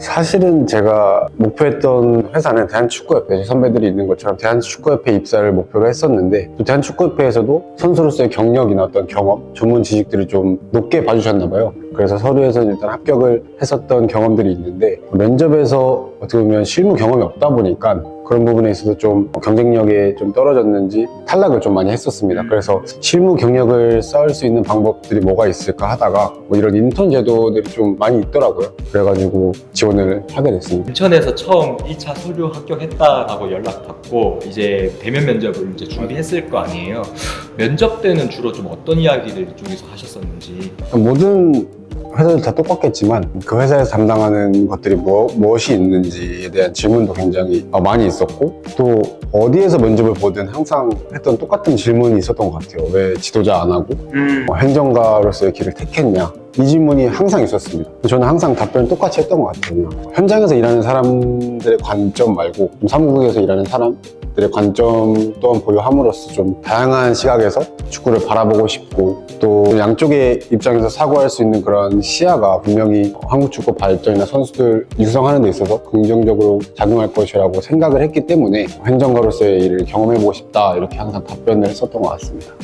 사실은 제가 목표했던 회사는 대한축구협회 선배들이 있는 것처럼 대한축구협회 입사를 목표로 했었는데 또 대한축구협회에서도 선수로서의 경력이나 어떤 경험, 전문 지식들을 좀 높게 봐주셨나 봐요. 그래서 서류에서 일단 합격을 했었던 경험들이 있는데 면접에서 어떻게 보면 실무 경험이 없다 보니까 그런 부분에 있어서 좀 경쟁력이 좀 떨어졌는지 탈락을 좀 많이 했었습니다. 그래서 실무 경력을 쌓을 수 있는 방법들이 뭐가 있을까 하다가 뭐 이런 인턴 제도들이 좀 많이 있더라고요. 그래가지고 지원을 하게 됐습니다. 인천에서 처음 2차 서류 합격했다라고 연락 받고 이제 대면 면접을 이제 준비했을 거 아니에요. 면접 때는 주로 좀 어떤 이야기를 이쪽에서 하셨었는지. 모든 회사들 다 똑같겠지만 그 회사에서 담당하는 것들이 뭐, 무엇이 있는지에 대한 질문도 굉장히 많이 있었고 또 어디에서 면접을 보든 항상 했던 똑같은 질문이 있었던 것 같아요. 왜 지도자 안 하고? 뭐 행정가로서의 길을 택했냐 이 질문이 항상 있었습니다. 저는 항상 답변을 똑같이 했던 것 같아요. 현장에서 일하는 사람들의 관점 말고 좀 사무국에서 일하는 사람들의 관점 또한 보유함으로써 좀 다양한 시각에서 축구를 바라보고 싶고 또 양쪽의 입장에서 사고할 수 있는 그런 시야가 분명히 한국 축구 발전이나 선수들 육성하는 데 있어서 긍정적으로 작용할 것이라고 생각을 했기 때문에 행정가로서의 일을 경험해보고 싶다 이렇게 항상 답변을 했었던 것 같습니다.